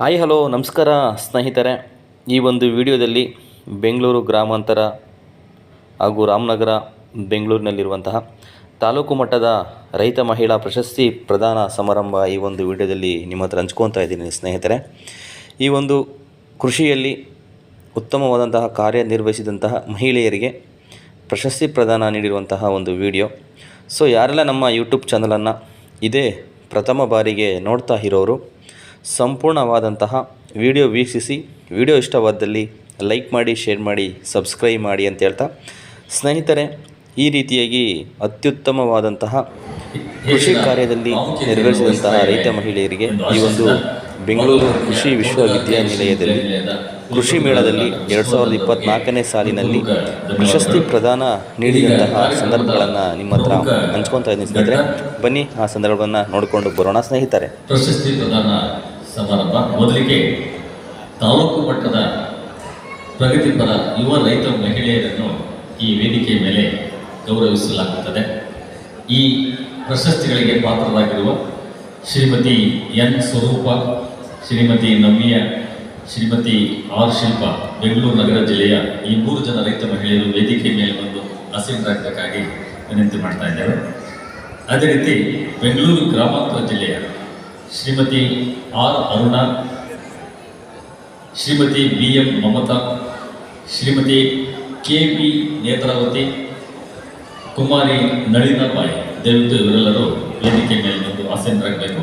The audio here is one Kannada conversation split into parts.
ಹಾಯ್, ಹಲೋ, ನಮಸ್ಕಾರ ಸ್ನೇಹಿತರೆ. ಈ ಒಂದು ವಿಡಿಯೋದಲ್ಲಿ ಬೆಂಗಳೂರು ಗ್ರಾಮಾಂತರ ಹಾಗೂ ರಾಮನಗರ ಬೆಂಗಳೂರಿನಲ್ಲಿರುವಂತಹ ತಾಲೂಕು ಮಟ್ಟದ ರೈತ ಮಹಿಳಾ ಪ್ರಶಸ್ತಿ ಪ್ರದಾನ ಸಮಾರಂಭ ಈ ಒಂದು ವಿಡಿಯೋದಲ್ಲಿ ನಿಮ್ಮ ಹತ್ರ ಹಂಚ್ಕೊತಾ ಇದ್ದೀನಿ ಸ್ನೇಹಿತರೆ. ಈ ಒಂದು ಕೃಷಿಯಲ್ಲಿ ಉತ್ತಮವಾದಂತಹ ಕಾರ್ಯನಿರ್ವಹಿಸಿದಂತಹ ಮಹಿಳೆಯರಿಗೆ ಪ್ರಶಸ್ತಿ ಪ್ರದಾನ ನೀಡಿರುವಂತಹ ಒಂದು ವಿಡಿಯೋ. ಸೊ ಯಾರೆಲ್ಲ ನಮ್ಮ ಯೂಟ್ಯೂಬ್ ಚಾನಲನ್ನು ಇದೇ ಪ್ರಥಮ ಬಾರಿಗೆ ನೋಡ್ತಾ ಇರೋರು ಸಂಪೂರ್ಣವಾದಂತಹ ವಿಡಿಯೋ ವೀಕ್ಷಿಸಿ, ವಿಡಿಯೋ ಇಷ್ಟವಾದಲ್ಲಿ ಲೈಕ್ ಮಾಡಿ, ಶೇರ್ ಮಾಡಿ, ಸಬ್ಸ್ಕ್ರೈಬ್ ಮಾಡಿ ಅಂತ ಹೇಳ್ತಾ ಸ್ನೇಹಿತರೆ, ಈ ರೀತಿಯಾಗಿ ಅತ್ಯುತ್ತಮವಾದಂತಹ ಕೃಷಿ ಕಾರ್ಯದಲ್ಲಿ ನೆರವೇರಿಸಿದಂತಹ ರೈತ ಮಹಿಳೆಯರಿಗೆ ಈ ಒಂದು ಬೆಂಗಳೂರು ಕೃಷಿ ವಿಶ್ವವಿದ್ಯಾನಿಲಯದಲ್ಲಿ ಕೃಷಿ ಮೇಳದಲ್ಲಿ ಎರಡು ಸಾವಿರದ ಇಪ್ಪತ್ತ್ನಾಲ್ಕನೇ ಸಾಲಿನಲ್ಲಿ ಪ್ರಶಸ್ತಿ ಪ್ರದಾನ ನೀಡಿದಂತಹ ಸಂದರ್ಭಗಳನ್ನು ನಿಮ್ಮ ಹತ್ರ ಹಂಚ್ಕೊತಾ ಇದ್ದೀನಿ ಸ್ನೇಹಿತರೆ. ಬನ್ನಿ, ಆ ಸಂದರ್ಭವನ್ನು ನೋಡಿಕೊಂಡು ಬರೋಣ ಸ್ನೇಹಿತರೆ. ಸಮಾರಂಭ. ಮೊದಲಿಗೆ ತಾಲೂಕು ಮಟ್ಟದ ಪ್ರಗತಿಪರ ಯುವ ರೈತ ಮಹಿಳೆಯರನ್ನು ಈ ವೇದಿಕೆಯ ಮೇಲೆ ಗೌರವಿಸಲಾಗುತ್ತದೆ. ಈ ಪ್ರಶಸ್ತಿಗಳಿಗೆ ಪಾತ್ರರಾಗಿರುವ ಶ್ರೀಮತಿ ಎನ್ ಸ್ವರೂಪ, ಶ್ರೀಮತಿ ನವ್ಯ, ಶ್ರೀಮತಿ ಆರ್ ಶಿಲ್ಪ ಬೆಂಗಳೂರು ನಗರ ಜಿಲ್ಲೆಯ ಈ ಮೂರು ಜನ ರೈತ ಮಹಿಳೆಯರು ವೇದಿಕೆ ಮೇಲೆ ಬಂದು ಹಸಿರಾಗಬೇಕಾಗಿ ವಿನಂತಿ ಮಾಡ್ತಾ ಇದ್ದೇವೆ. ಅದೇ ರೀತಿ ಬೆಂಗಳೂರು ಗ್ರಾಮಾಂತರ ಜಿಲ್ಲೆಯ Shrimati R Aruna, Shrimati B M Mamata, Shrimati K P Netravati, Kumari Nalinabai ದಯವಿಟ್ಟು ಇವರೆಲ್ಲರೂ ವೇದಿಕೆ ಮೇಲೆ ಬಂದು ಆಸೀನರಾಗಬೇಕು.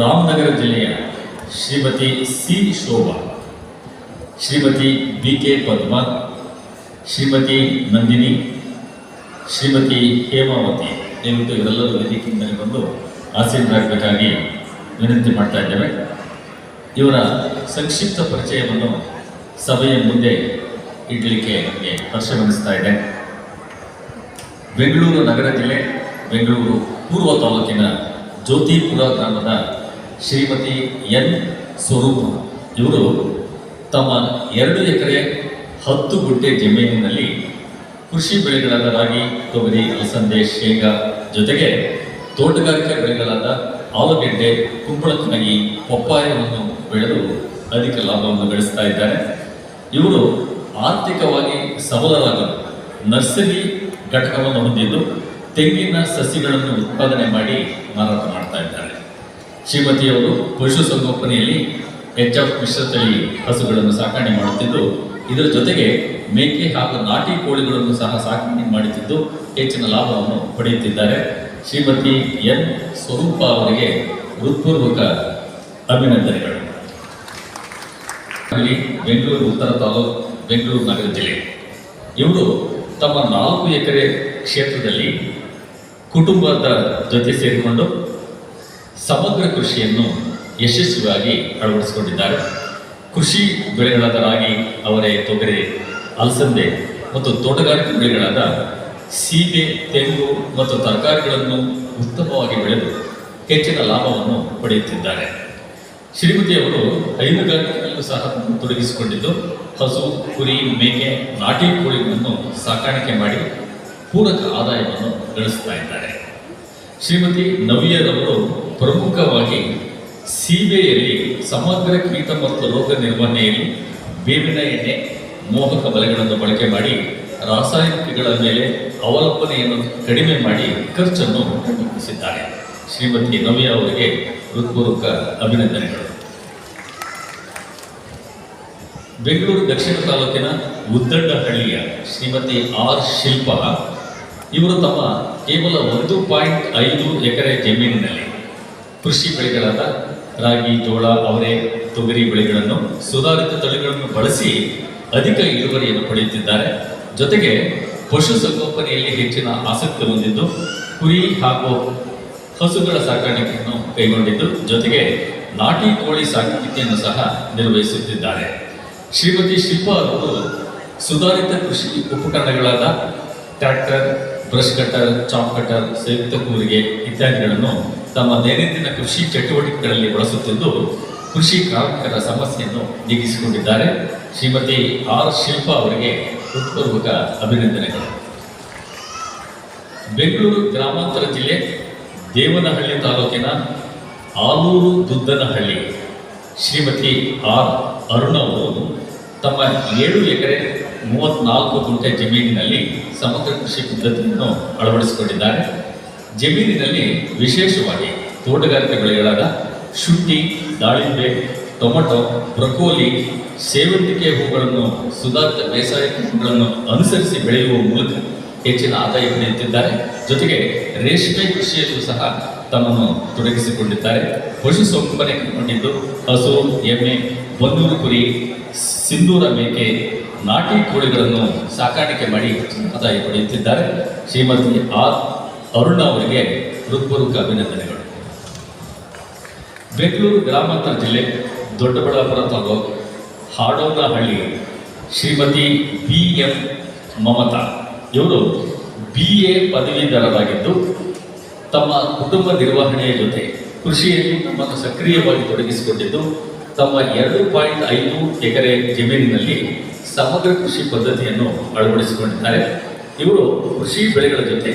ರಾಮನಗರ ಜಿಲ್ಲೆಯ Shrimati C Shobha, Shrimati B K Padma, Shrimati Nandini, Shrimati Hemavati. ದಯವಿಟ್ಟು ಇವರೆಲ್ಲರೂ ವೇದಿಕೆ ಮೇಲೆ ಬಂದು ಆಸೀನರಾಗಬೇಕಾಗಿ ವಿನಂತಿ ಮಾಡ್ತಾ ಇದ್ದೇವೆ. ಇವರ ಸಂಕ್ಷಿಪ್ತ ಪರಿಚಯವನ್ನು ಸಭೆಯ ಮುಂದೆ ಇಡಲಿಕ್ಕೆ ನಮಗೆ ಹರ್ಷವೆನಿಸ್ತಾ ಇದೆ. ಬೆಂಗಳೂರು ನಗರ ಜಿಲ್ಲೆ, ಬೆಂಗಳೂರು ಪೂರ್ವ ತಾಲೂಕಿನ ಜ್ಯೋತಿಪುರ ಗ್ರಾಮದ ಶ್ರೀಮತಿ ಎನ್. ಸ್ವರೂಪ. ಇವರು ತಮ್ಮ ಎರಡು ಎಕರೆ ಹತ್ತು ಗುಂಟೆ ಜಮೀನಿನಲ್ಲಿ ಕೃಷಿ ಬೆಳೆಗಳಾದ ರಾಗಿ, ತೊಗರಿ, ಅಲಸಂದೆ, ಶೇಂಗಾ ಜೊತೆಗೆ ತೋಟಗಾರಿಕಾ ಬೆಳೆಗಳಾದ ಆಲೂಗೆಡ್ಡೆ ಕುಂಬಳಕನಗಿ ಪಪ್ಪಾಯವನ್ನು ಬೆಳೆದು ಅಧಿಕ ಲಾಭವನ್ನು ಗಳಿಸ್ತಾ ಇದ್ದಾರೆ. ಇವರು ಆರ್ಥಿಕವಾಗಿ ಸಬಲರಾಗಲು ನರ್ಸರಿ ಘಟಕವನ್ನು ಹೊಂದಿದ್ದು ತೆಂಗಿನ ಸಸಿಗಳನ್ನು ಉತ್ಪಾದನೆ ಮಾಡಿ ಮಾರಾಟ ಮಾಡ್ತಾ ಇದ್ದಾರೆ. ಶ್ರೀಮತಿಯವರು ಪಶುಸಂಗೋಪನೆಯಲ್ಲಿ ಎಚ್ ಎಫ್ ಮಿಶ್ರತಳಿ ಹಸುಗಳನ್ನು ಸಾಕಣೆ ಮಾಡುತ್ತಿದ್ದು, ಇದರ ಜೊತೆಗೆ ಮೇಕೆ ಹಾಗೂ ನಾಟಿ ಕೋಳಿಗಳನ್ನು ಸಹ ಸಾಕಣೆ ಮಾಡುತ್ತಿದ್ದು ಹೆಚ್ಚಿನ ಲಾಭವನ್ನು ಪಡೆಯುತ್ತಿದ್ದಾರೆ. ಶ್ರೀಮತಿ ಎನ್. ಸ್ವರೂಪ ಅವರಿಗೆ ಹೃತ್ಪೂರ್ವಕ ಅಭಿನಂದನೆಗಳು. ಬೆಂಗಳೂರು, ಉತ್ತರ ತಾಲೂಕು, ಬೆಂಗಳೂರು ನಗರ ಜಿಲ್ಲೆ. ಇವರು ತಮ್ಮ ನಾಲ್ಕು ಎಕರೆ ಕ್ಷೇತ್ರದಲ್ಲಿ ಕುಟುಂಬದ ಜೊತೆ ಸೇರಿಕೊಂಡು ಸಮಗ್ರ ಕೃಷಿಯನ್ನು ಯಶಸ್ವಿಯಾಗಿ ಅಳವಡಿಸಿಕೊಂಡಿದ್ದಾರೆ. ಕೃಷಿ ಬೆಳೆಗಳಾದ ರಾಗಿ, ಅವರೆ, ತೊಗರೆ, ಅಲಸಂದೆ ಮತ್ತು ತೋಟಗಾರಿಕೆ ಬೆಳೆಗಳಾದ ಸೀಬೆ, ತೆಂಗು ಮತ್ತು ತರಕಾರಿಗಳನ್ನು ಉತ್ತಮವಾಗಿ ಬೆಳೆದು ಹೆಚ್ಚಿನ ಲಾಭವನ್ನು ಪಡೆಯುತ್ತಿದ್ದಾರೆ. ಶ್ರೀಮತಿಯವರು ಹೈನುಗಾರಿಕೆಯಲ್ಲೂ ಸಹ ತೊಡಗಿಸಿಕೊಂಡಿದ್ದು, ಹಸು, ಕುರಿ, ಮೇಕೆ, ನಾಟಿ ಕೋಳಿಗಳನ್ನು ಸಾಕಾಣಿಕೆ ಮಾಡಿ ಪೂರಕ ಆದಾಯವನ್ನು ಗಳಿಸ್ತಾ ಇದ್ದಾರೆ. ಶ್ರೀಮತಿ ನವ್ಯರವರು ಪ್ರಮುಖವಾಗಿ ಸೀಬೆಯಲ್ಲಿ ಸಮಗ್ರ ಕೀಟ ಮತ್ತು ರೋಗ ನಿರ್ವಹಣೆಯಲ್ಲಿ ಬೇವಿನ ಎಣ್ಣೆ, ಮೋಹಕ ಬಲೆಗಳನ್ನು ಬಳಕೆ ಮಾಡಿ ರಾಸಾಯನಿಕಗಳ ಮೇಲೆ ಅವಲಂಬನೆಯನ್ನು ಕಡಿಮೆ ಮಾಡಿ ಖರ್ಚನ್ನು ಕಡಿಮೆಗೊಳಿಸಿದ್ದಾರೆ ಶ್ರೀಮತಿ ನವ್ಯ ಅವರಿಗೆ ಹೃತ್ಪೂರ್ವಕ ಅಭಿನಂದನೆಗಳು. ಬೆಂಗಳೂರು ದಕ್ಷಿಣ ತಾಲೂಕಿನ ಉದ್ದಡ್ಡಹಳ್ಳಿಯ ಶ್ರೀಮತಿ ಆರ್ ಶಿಲ್ಪ ಇವರು ತಮ್ಮ ಕೇವಲ ಒಂದು ಪಾಯಿಂಟ್ ಐದು ಎಕರೆ ಜಮೀನಿನಲ್ಲಿ ಕೃಷಿ ಬೆಳೆಗಳಾದ ರಾಗಿ, ಜೋಳ, ಅವರೆ, ತೊಗರಿ ಬೆಳೆಗಳನ್ನು ಸುಧಾರಿತ ತಳಿಗಳನ್ನು ಬಳಸಿ ಅಧಿಕ ಇಳುವರಿಯನ್ನು ಪಡೆಯುತ್ತಿದ್ದಾರೆ. ಜೊತೆಗೆ ಪಶುಸಂಗೋಪನೆಯಲ್ಲಿ ಹೆಚ್ಚಿನ ಆಸಕ್ತಿ ಹೊಂದಿದ್ದು, ಕುರಿ ಹಾಗೂ ಹಸುಗಳ ಸಾಕಾಣಿಕೆಯನ್ನು ಕೈಗೊಂಡಿದ್ದು, ಜೊತೆಗೆ ನಾಟಿ ಕೋಳಿ ಸಾಕಾಣಿಕೆಯನ್ನು ಸಹ ನಿರ್ವಹಿಸುತ್ತಿದ್ದಾರೆ. ಶ್ರೀಮತಿ ಶಿಲ್ಪ ಅವರು ಸುಧಾರಿತ ಕೃಷಿ ಉಪಕರಣಗಳಾದ tractor, brush cutter chop cutter ಸಂಯುಕ್ತ ಕೂರಿಗೆ ಇತ್ಯಾದಿಗಳನ್ನು ತಮ್ಮ ದೈನಂದಿನ ಕೃಷಿ ಚಟುವಟಿಕೆಗಳಲ್ಲಿ ಬಳಸುತ್ತಿದ್ದು, ಕೃಷಿ ಕಾರ್ಮಿಕರ ಸಮಸ್ಯೆಯನ್ನು ನೀಗಿಸಿಕೊಂಡಿದ್ದಾರೆ. ಶ್ರೀಮತಿ ಆರ್ ಶಿಲ್ಪ ಅವರಿಗೆ ಹೃತ್ಪೂರ್ವಕ ಅಭಿನಂದನೆಗಳು. ಬೆಂಗಳೂರು ಗ್ರಾಮಾಂತರ ಜಿಲ್ಲೆ ದೇವನಹಳ್ಳಿ ತಾಲೂಕಿನ ಆಲೂರು ದುದ್ದನಹಳ್ಳಿ. ಶ್ರೀಮತಿ ಆರ್ ಅರುಣ ಅವರು ತಮ್ಮ ಏಳು ಎಕರೆ ಮೂವತ್ನಾಲ್ಕು ಗುಂಟೆ ಜಮೀನಿನಲ್ಲಿ ಸಮಗ್ರ ಕೃಷಿ ಪದ್ಧತಿಯನ್ನು ಅಳವಡಿಸಿಕೊಂಡಿದ್ದಾರೆ. ಜಮೀನಿನಲ್ಲಿ ವಿಶೇಷವಾಗಿ ತೋಟಗಾರಿಕೆ ಬೆಳೆಗಳಾದ ಶುಂಠಿ, ದಾಳಿಂಬೆ ಟೊಮೊಟೊ, ಬ್ರಕೋಲಿ ಸೇವಂತಿಕೆ ಹೂಗಳನ್ನು ಸುಧಾರಿತ ಬೇಸಾಯ ಕ್ರಮಗಳನ್ನು ಅನುಸರಿಸಿ ಬೆಳೆಯುವ ಮೂಲಕ ಹೆಚ್ಚಿನ ಆದಾಯ ಪಡೆಯುತ್ತಿದ್ದಾರೆ. ಜೊತೆಗೆ ರೇಷ್ಮೆ ಕೃಷಿಯಲ್ಲೂ ಸಹ ತಮ್ಮನ್ನು ತೊಡಗಿಸಿಕೊಂಡಿದ್ದಾರೆ. ಪಶುಸಂಗೋಪನೆ ಕೈಗೊಂಡಿದ್ದು ಹಸು, ಎಮ್ಮೆ, ಬನ್ನೂರು ಕುರಿ, ಸಿಂಧೂರ ಮೇಕೆ, ನಾಟಿ ಕೋಳಿಗಳನ್ನು ಸಾಕಾಣಿಕೆ ಮಾಡಿ ಆದಾಯ ಪಡೆಯುತ್ತಿದ್ದಾರೆ. ಶ್ರೀಮತಿ ಆರ್ ಅರುಣ ಅವರಿಗೆ ಹೃತ್ಪೂರ್ವಕ ಅಭಿನಂದನೆಗಳು. ಬೆಂಗಳೂರು ಗ್ರಾಮಾಂತರ ಜಿಲ್ಲೆ ದೊಡ್ಡಬಳ್ಳಾಪುರ ತಾಲೂಕು ಹಾಡೋನಹಳ್ಳಿ ಶ್ರೀಮತಿ ಬಿ ಎಂ ಮಮತಾ. ಇವರು ಬಿ ಎ ಪದವೀಧರರಾಗಿದ್ದು ತಮ್ಮ ಕುಟುಂಬ ನಿರ್ವಹಣೆಯ ಜೊತೆ ಕೃಷಿಯಲ್ಲಿ ತಮ್ಮನ್ನು ಸಕ್ರಿಯವಾಗಿ ತೊಡಗಿಸಿಕೊಂಡಿದ್ದು, ತಮ್ಮ ಎರಡು ಪಾಯಿಂಟ್ ಐದು ಎಕರೆ ಜಮೀನಿನಲ್ಲಿ ಸಮಗ್ರ ಕೃಷಿ ಪದ್ಧತಿಯನ್ನು ಅಳವಡಿಸಿಕೊಂಡಿದ್ದಾರೆ. ಇವರು ಕೃಷಿ ಬೆಳೆಗಳ ಜೊತೆ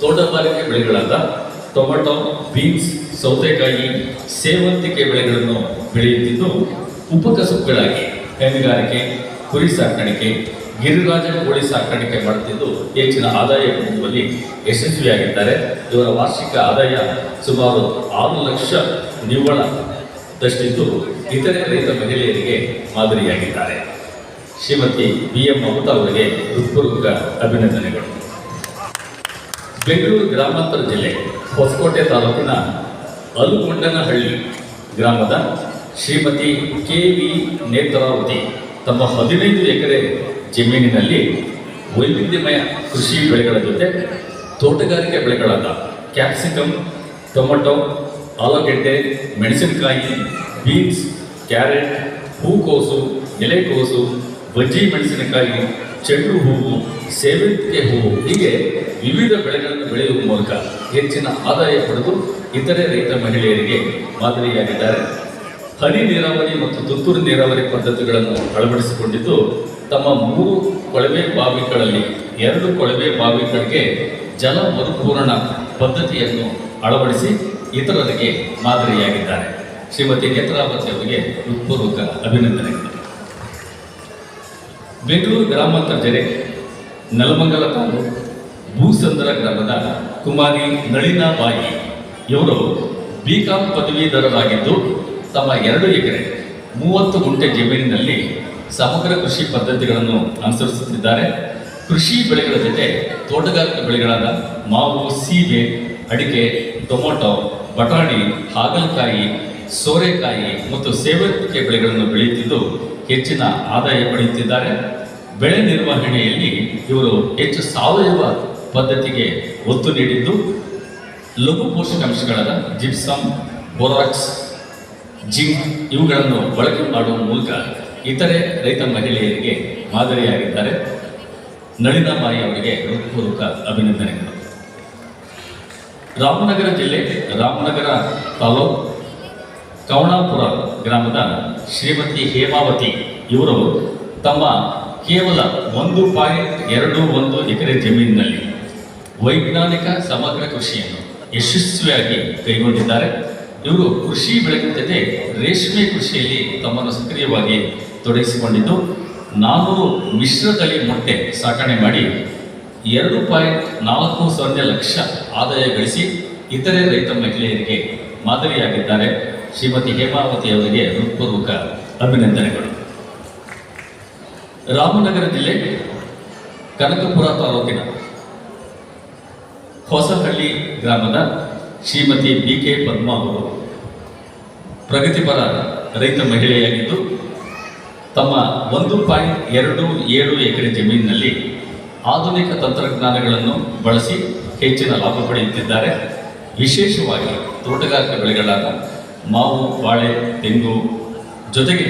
ತೋಟಗಾರಿಕೆ ಬೆಳೆಗಳಾದ ಟೊಮೆಟೊ, ಬೀನ್ಸ್ ಸೌತೆಕಾಯಿ ಸೇವಂತಿಕೆ ಬೆಳೆಗಳನ್ನು ಬೆಳೆಯುತ್ತಿದ್ದು ಉಪಕಸುಬುಗಳಾಗಿ ಹೈನುಗಾರಿಕೆ, ಕುರಿ ಸಾಕಾಣಿಕೆ, ಗಿರಿರಾಜ ಕೋಳಿ ಸಾಕಾಣಿಕೆ ಮಾಡುತ್ತಿದ್ದು ಹೆಚ್ಚಿನ ಆದಾಯ ಹೊಂದುವಲ್ಲಿ ಯಶಸ್ವಿಯಾಗಿದ್ದಾರೆ. ಇವರ ವಾರ್ಷಿಕ ಆದಾಯ ಸುಮಾರು ಆರು ಲಕ್ಷ ನಿವ್ವಳ ದಷ್ಟಿದ್ದು ಇತರೆ ರೈತ ಮಹಿಳೆಯರಿಗೆ ಮಾದರಿಯಾಗಿದ್ದಾರೆ. ಶ್ರೀಮತಿ ಬಿ ಎಂ ಮಮತಾ ಅವರಿಗೆ ಹೃತ್ಪೂರ್ವಕ ಅಭಿನಂದನೆಗಳು. ಬೆಂಗಳೂರು ಗ್ರಾಮಾಂತರ ಜಿಲ್ಲೆ ಹೊಸಕೋಟೆ ತಾಲೂಕಿನ ಅಲುಗೊಂಡನಹಳ್ಳಿ ಗ್ರಾಮದ ಶ್ರೀಮತಿ ಕೆ ವಿ ನೇತ್ರಾವತಿ ತಮ್ಮ ಹದಿನೈದು ಎಕರೆ ಜಮೀನಿನಲ್ಲಿ ವೈವಿಧ್ಯಮಯ ಕೃಷಿ ಬೆಳೆಗಳ ಜೊತೆ ತೋಟಗಾರಿಕೆ ಬೆಳೆಗಳಾದ ಕ್ಯಾಪ್ಸಿಕಮ್ ಟೊಮೊಟೊ, ಆಲೂಗೆಡ್ಡೆ, ಮೆಣಸಿನಕಾಯಿ, ಬೀನ್ಸ್, ಕ್ಯಾರೆಟ್, ಹೂಕೋಸು, ಎಲೆಕೋಸು, ಬಜ್ಜಿ ಮೆಣಸಿನಕಾಯಿ, ಚೆಂಡು ಹೂವು ಸೇವಂತಿಗೆ ಹೂವು ಹೀಗೆ ವಿವಿಧ ಬೆಳೆಗಳನ್ನು ಬೆಳೆಯುವ ಮೂಲಕ ಹೆಚ್ಚಿನ ಆದಾಯ ಪಡೆದು ಇತರೆ ರೈತ ಮಹಿಳೆಯರಿಗೆ ಮಾದರಿಯಾಗಿದ್ದಾರೆ. ಹನಿ ನೀರಾವರಿ ಮತ್ತು ತುಂತುರು ನೀರಾವರಿ ಪದ್ಧತಿಗಳನ್ನು ಅಳವಡಿಸಿಕೊಂಡಿದ್ದು, ತಮ್ಮ ಮೂರು ಕೊಳವೆ ಬಾವಿಗಳಲ್ಲಿ ಎರಡು ಕೊಳವೆ ಬಾವಿಗಳಿಗೆ ಜಲ ಮರುಪೂರಣ ಪದ್ಧತಿಯನ್ನು ಅಳವಡಿಸಿ ಇತರರಿಗೆ ಮಾದರಿಯಾಗಿದ್ದಾರೆ. ಶ್ರೀಮತಿ ನೇತ್ರಾವತಿ ಅವರಿಗೆ ಹೃತ್ಪೂರ್ವಕ ಅಭಿನಂದನೆಗಳು. ಬೆಂಗಳೂರು ಗ್ರಾಮಾಂತರ ಜಿಲ್ಲೆ ನೆಲಮಂಗಲ ತಾಲೂಕು ಭೂಸಂದ್ರ ಗ್ರಾಮದ ಕುಮಾರಿ ನಳಿನಾ ಬಾಯಿ. ಇವರು ಬಿಕಾಂ ಪದವೀಧರರಾಗಿದ್ದು ತಮ್ಮ ಎರಡು ಎಕರೆ, ಮೂವತ್ತು ಗುಂಟೆ ಜಮೀನಿನಲ್ಲಿ ಸಮಗ್ರ ಕೃಷಿ ಪದ್ಧತಿಗಳನ್ನು ಅನುಸರಿಸುತ್ತಿದ್ದಾರೆ. ಕೃಷಿ ಬೆಳೆಗಳ ಜೊತೆ ತೋಟಗಾರಿಕೆ ಬೆಳೆಗಳಾದ ಮಾವು, ಸೀಬೆ, ಅಡಿಕೆ, ಟೊಮೊಟೊ, ಬಟಾಣಿ, ಹಾಗಲಕಾಯಿ, ಸೋರೆಕಾಯಿ ಮತ್ತು ಸೇವಂತಿಗೆ ಬೆಳೆಗಳನ್ನು ಬೆಳೆಯುತ್ತಿದ್ದು ಹೆಚ್ಚಿನ ಆದಾಯ ಪಡೆಯುತ್ತಿದ್ದಾರೆ. ಬೆಳೆ ನಿರ್ವಹಣೆಯಲ್ಲಿ ಇವರು ಹೆಚ್ಚು ಸಾವಯವ ಪದ್ಧತಿಗೆ ಒತ್ತು ನೀಡಿದ್ದು, ಲಘು ಪೋಷಕಾಂಶಗಳಾದ ಜಿಪ್ಸಮ್, ಬೋರಾಕ್ಸ್ ಜಿಮ್ ಇವುಗಳನ್ನು ಬಳಕೆ ಮಾಡುವ ಮೂಲಕ ಇತರೆ ರೈತ ಮಹಿಳೆಯರಿಗೆ ಮಾದರಿಯಾಗಿದ್ದಾರೆ. ನಳಿನಾಬಾಯಿ ಅವರಿಗೆ ಹೃತ್ಪೂರ್ವಕ ಅಭಿನಂದನೆಗಳು. ರಾಮನಗರ ಜಿಲ್ಲೆ ರಾಮನಗರ ತಾಲೂಕು ಕವಣಾಪುರ ಗ್ರಾಮದ ಶ್ರೀಮತಿ ಹೇಮಾವತಿ ಇವರು ತಮ್ಮ ಕೇವಲ ಒಂದು ಪಾಯಿಂಟ್ ಎರಡು ಒಂದು ಎಕರೆ ಜಮೀನಿನಲ್ಲಿ ವೈಜ್ಞಾನಿಕ ಸಮಗ್ರ ಕೃಷಿಯನ್ನು ಯಶಸ್ವಿಯಾಗಿ ಕೈಗೊಂಡಿದ್ದಾರೆ. ಇವರು ಕೃಷಿ ಜೊತೆ ರೇಷ್ಮೆ ಕೃಷಿಯಲ್ಲಿ ತಮ್ಮನ್ನು ಸಕ್ರಿಯವಾಗಿ ತೊಡಗಿಸಿಕೊಂಡಿದ್ದು, ನಾನೂರು ಮಿಶ್ರತಳಿ ಮೊಟ್ಟೆ ಸಾಕಣೆ ಮಾಡಿ ಎರಡು ಪಾಯಿಂಟ್ ನಾಲ್ಕು ಸೊನ್ನೆ ಲಕ್ಷ ಆದಾಯ ಗಳಿಸಿ ಇತರೆ ರೈತ ಮಹಿಳೆಯರಿಗೆ ಮಾದರಿಯಾಗಿದ್ದಾರೆ. ಶ್ರೀಮತಿ ಹೇಮಾವತಿ ಅವರಿಗೆ ಹೃತ್ಪೂರ್ವಕ ಅಭಿನಂದನೆಗಳು. ರಾಮನಗರ ಜಿಲ್ಲೆ ಕನಕಪುರ ತಾಲೂಕಿನ ಹೊಸಹಳ್ಳಿ ಗ್ರಾಮದ ಶ್ರೀಮತಿ ಬಿ ಕೆ ಪದ್ಮಾ ಅವರು ಪ್ರಗತಿಪರ ರೈತ ಮಹಿಳೆಯಾಗಿದ್ದು, ತಮ್ಮ ಒಂದು ಪಾಯಿಂಟ್ ಎರಡು ಏಳು ಎಕರೆ ಜಮೀನಿನಲ್ಲಿ ಆಧುನಿಕ ತಂತ್ರಜ್ಞಾನಗಳನ್ನು ಬಳಸಿ ಹೆಚ್ಚಿನ ಲಾಭ ಪಡೆಯುತ್ತಿದ್ದಾರೆ. ವಿಶೇಷವಾಗಿ ತೋಟಗಾರಿಕೆ ಬೆಳೆಗಳಾದ ಮಾವು, ಬಾಳೆ, ತೆಂಗು ಜೊತೆಗೆ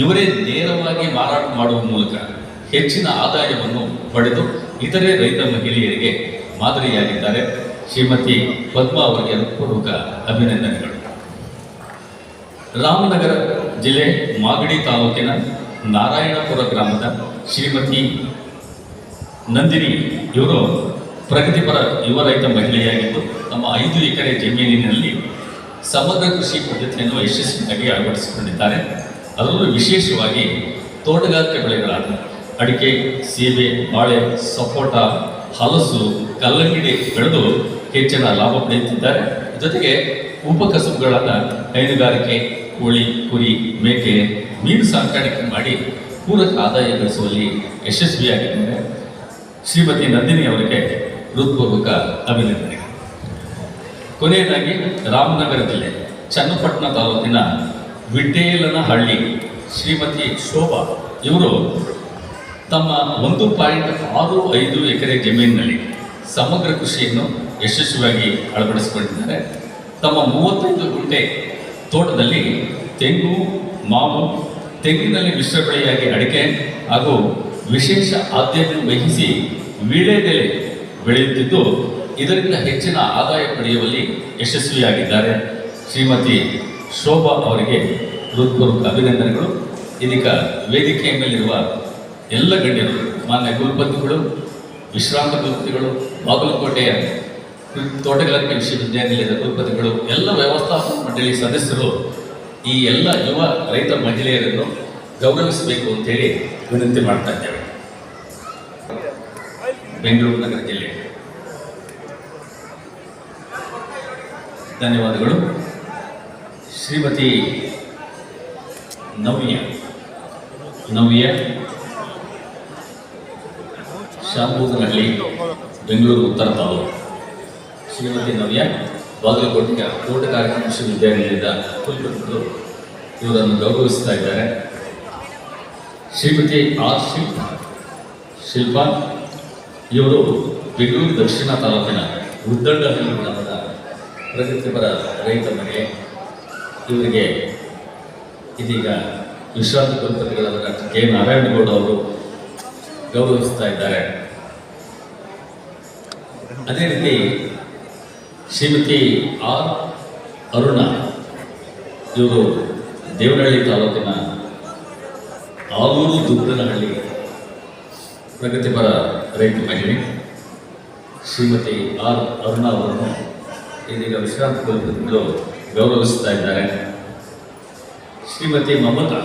ಇವರೇ ನೇರವಾಗಿ ಮಾರಾಟ ಮಾಡುವ ಮೂಲಕ ಹೆಚ್ಚಿನ ಆದಾಯವನ್ನು ಪಡೆದು ಇತರೆ ರೈತ ಮಹಿಳೆಯರಿಗೆ ಮಾದರಿಯಾಗಿದ್ದಾರೆ. ಶ್ರೀಮತಿ ಪದ್ಮಾ ಅವರಿಗೆ ಪೂರ್ವಕ ಅಭಿನಂದನೆಗಳು. ರಾಮನಗರ ಜಿಲ್ಲೆ ಮಾಗಡಿ ತಾಲೂಕಿನ ನಾರಾಯಣಪುರ ಗ್ರಾಮದ ಶ್ರೀಮತಿ ನಂದಿನಿ ಇವರು ಪ್ರಗತಿಪರ ಯುವ ರೈತ ಮಹಿಳೆಯಾಗಿದ್ದು, ತಮ್ಮ ಐದು ಎಕರೆ ಜಮೀನಿನಲ್ಲಿ ಸಮಗ್ರ ಕೃಷಿ ಪದ್ಧತಿಯನ್ನು ಯಶಸ್ವಿಯಾಗಿ ಅಳವಡಿಸಿಕೊಂಡಿದ್ದಾರೆ. ಅದರಲ್ಲೂ ವಿಶೇಷವಾಗಿ ತೋಟಗಾರಿಕೆ ಬೆಳೆಗಳಾದ ಅಡಿಕೆ, ಸೀಬೆ, ಬಾಳೆ, ಸಪೋಟ, ಹಲಸು, ಕಲ್ಲಂಗಡಿ ಬೆಳೆದು ಹೆಚ್ಚಿನ ಲಾಭ ಪಡೆಯುತ್ತಿದ್ದಾರೆ. ಜೊತೆಗೆ ಉಪಕಸುಬುಗಳಾದ ಹೈನುಗಾರಿಕೆ, ಕೋಳಿ, ಕುರಿ, ಮೇಕೆ, ಮೀನು ಸಾಕಾಣಿಕೆ ಮಾಡಿ ಪೂರಕ ಆದಾಯ ಗಳಿಸುವಲ್ಲಿ ಯಶಸ್ವಿಯಾಗಿದ್ದಾರೆ. ಶ್ರೀಮತಿ ನಂದಿನಿ ಅವರಿಗೆ ಹೃತ್ಪೂರ್ವಕ ಅಭಿನಂದನೆ ಕೊನೆಯದಾಗಿ ರಾಮನಗರ ಜಿಲ್ಲೆ ಚನ್ನಪಟ್ಟಣ ತಾಲೂಕಿನ ವಿಠೇಲನಹಳ್ಳಿ ಶ್ರೀಮತಿ ಶೋಭಾ. ಇವರು ತಮ್ಮ ಒಂದು ಪಾಯಿಂಟ್ ಆರು ಐದು ಎಕರೆ ಜಮೀನಿನಲ್ಲಿ ಸಮಗ್ರ ಕೃಷಿಯನ್ನು ಯಶಸ್ವಿಯಾಗಿ ಅಳವಡಿಸಿಕೊಂಡಿದ್ದಾರೆ. ತಮ್ಮ ಮೂವತ್ತೈದು ಗುಂಟೆ ತೋಟದಲ್ಲಿ ತೆಂಗು, ಮಾವು, ತೆಂಗಿನಲ್ಲಿ ಮಿಶ್ರ ಬೆಳೆಯಾಗಿ ಅಡಿಕೆ ಹಾಗೂ ವಿಶೇಷ ಆದ್ಯತೆ ವಹಿಸಿ ವೀಳೆದೆಲೆ ಬೆಳೆಯುತ್ತಿದ್ದು, ಇದರಿಂದ ಹೆಚ್ಚಿನ ಆದಾಯ ಪಡೆಯುವಲ್ಲಿ ಯಶಸ್ವಿಯಾಗಿದ್ದಾರೆ. ಶ್ರೀಮತಿ ಶೋಭಾ ಅವರಿಗೆ ಹೃತ್ಪೂರ್ವಕ ಅಭಿನಂದನೆಗಳು. ಇದೀಗ ವೇದಿಕೆಯ ಮೇಲಿರುವ ಎಲ್ಲ ಗಣ್ಯರು, ಮಾನ್ಯ ಕುಲಪತಿಗಳು ವಿಶ್ರಾಂತ ಕುಲಪತಿಗಳು ಬಾಗಲಕೋಟೆಯ ತೋಟಗಾರಿಕೆ ವಿಶ್ವವಿದ್ಯಾನಿಲಯದ ಕುಲಪತಿಗಳು ಎಲ್ಲ ವ್ಯವಸ್ಥಾಪಕ ಮಂಡಳಿ ಸದಸ್ಯರು, ಈ ಎಲ್ಲ ಯುವ ರೈತ ಮಹಿಳೆಯರನ್ನು ಗೌರವಿಸಬೇಕು ಅಂತೇಳಿ ವಿನಂತಿ ಮಾಡ್ತಾ ಇದ್ದೇವೆ. ಬೆಂಗಳೂರು ನಗರ ಜಿಲ್ಲೆ. ಧನ್ಯವಾದಗಳು. ಶ್ರೀಮತಿ ನವ್ಯ ನವ್ಯ ಶಾಂಬೂತನಹಳ್ಳಿ ಬೆಂಗಳೂರು ಉತ್ತರ ತಾಲೂಕು. ಶ್ರೀಮತಿ ನವ್ಯ ಬಾಗಲಕೋಟೆಯ ತೋಟಗಾರಿಕಾ ವಿಶ್ವವಿದ್ಯಾನಿಲಯದ ಕುಲಪತಿಗಳು ಇವರನ್ನು ಗೌರವಿಸ್ತಾ ಇದ್ದಾರೆ. ಶ್ರೀಮತಿ ಆರ್ ಶಿಲ್ಪ ಶಿಲ್ಪ, ಇವರು ಬೆಂಗಳೂರು ದಕ್ಷಿಣ ತಾಲೂಕಿನ ಉದ್ದಡಹಳ್ಳಿ ಗ್ರಾಮದ ಪ್ರಗತಿಪರ ರೈತ ಮಹಿಳೆ ಇವರಿಗೆ ಇದೀಗ ವಿಶ್ರಾಂತಿ ಕುಲಪತಿಗಳಾದ ಡಾಕ್ಟರ್ ಕೆ. ನಾರಾಯಣಗೌಡ ಅವರು ಗೌರವಿಸ್ತಾ ಇದ್ದಾರೆ. ಅದೇ ರೀತಿ ಶ್ರೀಮತಿ ಆರ್ ಅರುಣ, ಇವರು ದೇವನಹಳ್ಳಿ ತಾಲೂಕಿನ ಆಲೂರು ದುಗ್ಗನಹಳ್ಳಿ ಪ್ರಗತಿಪರ ರೈತ ಮಹಿಳೆ ಶ್ರೀಮತಿ ಆರ್ ಅರುಣ ಅವರನ್ನು ಇದೀಗ ವಿಶ್ರಾಂತಿ ಕುಲಪತಿಗಳು ಗೌರವಿಸ್ತಾ ಇದ್ದಾರೆ. ಶ್ರೀಮತಿ ಮಮತಾ,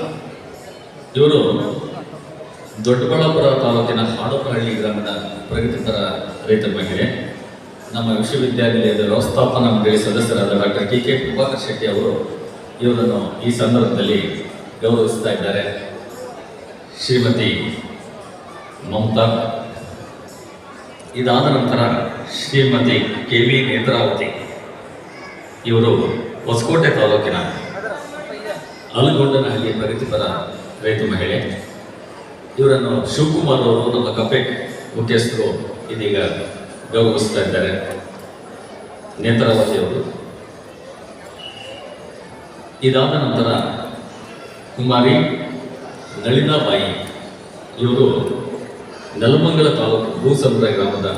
ಇವರು ದೊಡ್ಡಬಳ್ಳಾಪುರ ತಾಲೂಕಿನ ಹಾಡೋಪಹಳ್ಳಿ ಗ್ರಾಮದ ಪ್ರಗತಿಪರ ರೈತ ಮಹಿಳೆ. ನಮ್ಮ ವಿಶ್ವವಿದ್ಯಾನಿಲಯದ ವ್ಯವಸ್ಥಾಪನಾ ಮಂಡಳಿ ಸದಸ್ಯರಾದ doctor T K Prabhakar Shetty ಅವರು ಇವರನ್ನು ಈ ಸಂದರ್ಭದಲ್ಲಿ ಗೌರವಿಸ್ತಾ ಇದ್ದಾರೆ. ಶ್ರೀಮತಿ ಮಮತಾ, ಇದಾದ ನಂತರ ಶ್ರೀಮತಿ ಕೆ ವಿ ನೇತ್ರಾವತಿ, ಇವರು ಹೊಸಕೋಟೆ ತಾಲೂಕಿನ ಅಲಗೊಂಡನಹಳ್ಳಿ ಪ್ರಗತಿಪರ ರೈತ ಮಹಿಳೆ, ಇವರನ್ನು ಶಿವಕುಮಾರ್ ಅವರು ನಮ್ಮ ಕಪೆಕ್ ಮುಖ್ಯಸ್ಥರು ಇದೀಗ ಗೌರವಿಸ್ತಾ ಇದ್ದಾರೆ. ನೇತ್ರಾವತಿಯವರು ಇದಾದ ನಂತರ ಕುಮಾರಿ, ನಳಿನಾಬಾಯಿ ಇವರು ನೆಲಮಂಗಲ ತಾಲೂಕು ಭೂಸಂದ್ರ ಗ್ರಾಮದ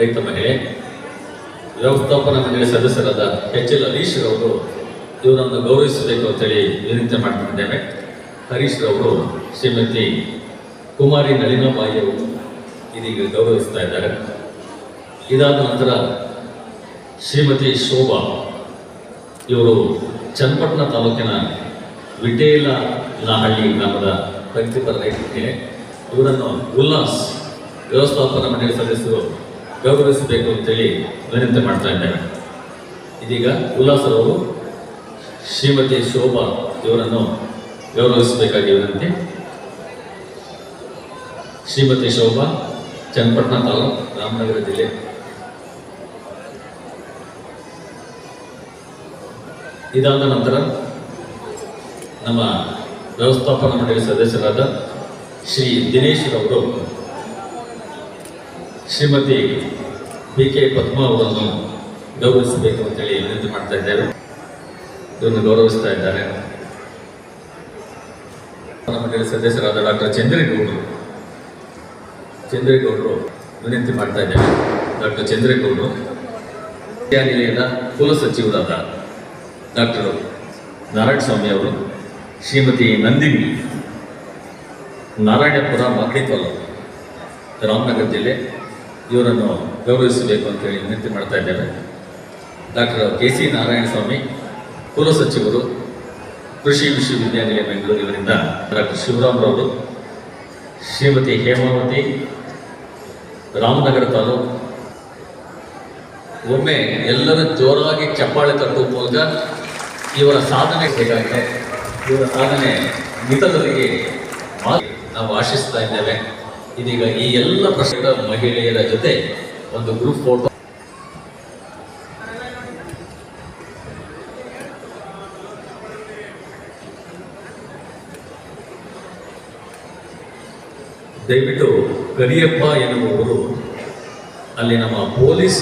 ರೈತ ಮಹಿಳೆ. ವ್ಯವಸ್ಥಾಪನಾ ಮಂಡಳಿ ಸದಸ್ಯರಾದ ಎಚ್ ಎಲ್ ಹರೀಶ್ ರವರು ಇವರನ್ನು ಗೌರವಿಸಬೇಕು ಅಂತೇಳಿ ವಿನಂತಿ ಮಾಡ್ತಿದ್ದೇವೆ. ಹರೀಶ್ ರವರು ಶ್ರೀಮತಿ ಕುಮಾರಿ ನಳಿನಾಬಾಯಿ ಅವರು ಇದೀಗ ಗೌರವಿಸ್ತಾ ಇದ್ದಾರೆ. ಇದಾದ ನಂತರ ಶ್ರೀಮತಿ ಶೋಭಾ ಇವರು ಚನ್ನಪಟ್ಟಣ ತಾಲೂಕಿನ ವಿಟೇಲ ನಹಳ್ಳಿ ಗ್ರಾಮದ ಪ್ರಗತಿಪರ ರೈತರಿಗೆ ಇವರನ್ನು ಉಲ್ಲಾಸ್ ವ್ಯವಸ್ಥಾಪನಾ ಮಂಡಳಿ ಸದಸ್ಯರು ಗೌರವಿಸಬೇಕು ಅಂತೇಳಿ ವಿನಂತಿ ಮಾಡ್ತಾ ಇದ್ದೇವೆ ಇದೀಗ ಉಲ್ಲಾಸರವರು ಶ್ರೀಮತಿ ಶೋಭಾ ಇವರನ್ನು ಗೌರವಿಸಬೇಕಾಗಿ ವಿನಂತಿ. ಶ್ರೀಮತಿ ಶೋಭಾ, ಚನ್ನಪಟ್ಟಣ ತಾಲೂಕು, ರಾಮನಗರ ಜಿಲ್ಲೆ. ಇದಾದ ನಂತರ ನಮ್ಮ ವ್ಯವಸ್ಥಾಪನಾ ಮಂಡಳಿ ಸದಸ್ಯರಾದ ಶ್ರೀ ದಿನೇಶ್ ರವರು ಶ್ರೀಮತಿ ಬಿ ಕೆ ಪದ್ಮ ಅವರನ್ನು ಗೌರವಿಸಬೇಕು ಅಂತೇಳಿ ವಿನಂತಿ ಮಾಡ್ತಾ ಇದ್ದೇವೆ ಇದನ್ನು ಗೌರವಿಸ್ತಾ ಇದ್ದಾರೆ. ಸದಸ್ಯರಾದ ಡಾಕ್ಟರ್ ಚಂದ್ರೇಗೌಡರು. ಚಂದ್ರೇಗೌಡರು ವಿನಂತಿ ಮಾಡ್ತಾ ಇದ್ದೇವೆ ಡಾಕ್ಟರ್ ಚಂದ್ರೇಗೌಡರು ವಿದ್ಯಾನಿಲಯದ ಕುಲ ಸಚಿವರಾದ ಡಾಕ್ಟರ್ ನಾರಾಯಣ ಸ್ವಾಮಿ ಅವರು, ಶ್ರೀಮತಿ ನಂದಿನಿ, ನಾರಾಯಣಪುರ ತಾಲೂಕು ರಾಮನಗರ ಜಿಲ್ಲೆ ಇವರನ್ನು ಗೌರವಿಸಬೇಕು ಅಂತೇಳಿ ವಿನಂತಿ ಮಾಡ್ತಾ ಇದ್ದೇವೆ. ಡಾಕ್ಟರ್ ಕೆ ಸಿ ನಾರಾಯಣಸ್ವಾಮಿ ಕುಲಸಚಿವರು ಕೃಷಿ ವಿಶ್ವವಿದ್ಯಾನಿಲಯ ಬೆಂಗಳೂರು ಇವರಿಂದ ಡಾಕ್ಟರ್ ಶಿವರಾಮ್ರವರು, ಶ್ರೀಮತಿ ಹೇಮಾವತಿ, ರಾಮನಗರ ತಾಲೂಕು. ಒಮ್ಮೆ ಎಲ್ಲರೂ ಜೋರಾಗಿ ಚಪ್ಪಾಳೆ ತಟ್ಟುವ ಮೂಲಕ ಇವರ ಸಾಧನೆ ಬೇಕಾಗಿದೆ ಇವರ ಸಾಧನೆ ಮಿತದವರಿಗೆ ನಾವು ಆಶಿಸ್ತಾ ಇದ್ದೇವೆ. ಇದೀಗ ಈ ಎಲ್ಲ ಪ್ರಸಿದ್ಧ ಮಹಿಳೆಯರ ಜೊತೆ ಒಂದು ಗ್ರೂಪ್ ಫೋಟೋ ದಯವಿಟ್ಟು ಕರಿಯಪ್ಪ ಎನ್ನುವವರು ಅಲ್ಲಿ ನಮ್ಮ ಪೊಲೀಸ್